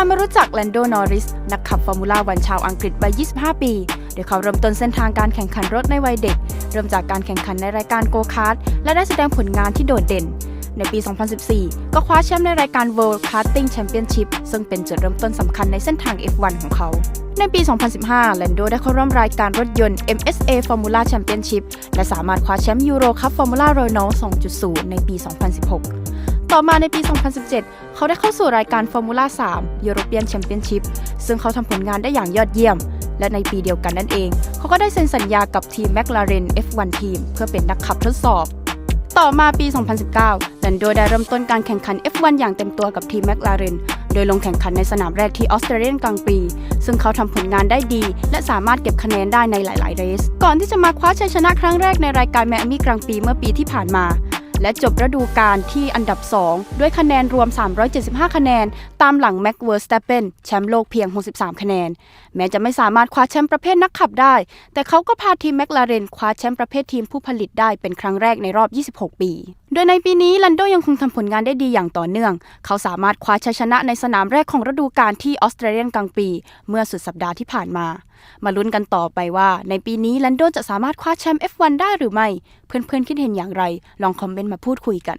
ามารู้จักแลนโดนอริส นักขับฟอร์มูล่าวันชาวอังกฤษวัย 25 ปี โดยเขาเริ่มต้นเส้นทางการแข่งขันรถในวัยเด็ก เริ่มจากการแข่งขันในรายการโกคาร์ทและได้แสดงผลงานที่โดดเด่น ในปี 2014 ก็คว้าแชมป์ในรายการ World Karting Championship ซึ่งเป็นจุดเริ่มต้นสำคัญในเส้นทาง F1 ของเขา ในปี 2015 แลนโดได้เข้าร่วมรายการรถยนต์ MSA Formula Championship และสามารถคว้าแชมป์ยูโรคัพฟอร์มูล่าโรนัล2.0 ในปี 2016 ต่อมาในปี 2017 เขาได้เข้าสู่รายการ Formula 3 European Championship ซึ่งเขาทำผลงานได้อย่างยอดเยี่ยม และในปีเดียวกันนั่นเอง เขาก็ได้เซ็นสัญญากับทีม McLaren F1 ทีม เพื่อเป็นนักขับทดสอบ ต่อมาปี 2019แลนโดได้เริ่มต้นการแข่งขัน F1 อย่างเต็มตัวกับทีม McLaren โดยลงแข่งขันในสนามแรกที่ออสเตรเลียนกลางปี ซึ่งเขาทำผลงานได้ดี และสามารถเก็บคะแนนได้ในหลาย ๆ เรส ก่อนที่จะมาคว้าชัยชนะครั้งแรกในรายการแมอามี่กลางปีเมื่อปีที่ผ่านมา และจบฤดูกาลที่อันดับ 2 ด้วยคะแนนรวม 375 คะแนน ตามหลังแม็กเวอร์สเตเปนแชมป์โลกเพียง 63 คะแนน แม้จะไม่สามารถคว้าแชมป์ประเภทนักขับได้ แต่เขาก็พาทีมแมคลาเรนคว้าแชมป์ประเภททีมผู้ผลิตได้เป็นครั้งแรกในรอบ 26 ปีโดยในปีนี้ลันโดยังคงทำผลงานได้ดีอย่างต่อเนื่อง เขาสามารถคว้าชัยชนะในสนามแรกของฤดูกาลที่ออสเตรเลียนกลางปี เมื่อสุดสัปดาห์ที่ผ่านมา มาลุ้นกันต่อไปว่า ในปีนี้ลันโดจะสามารถคว้าแชมป์ F1 ได้หรือไม่ เพื่อนๆคิดเห็นอย่างไร ลองคอมเมนต์มาพูดคุยกัน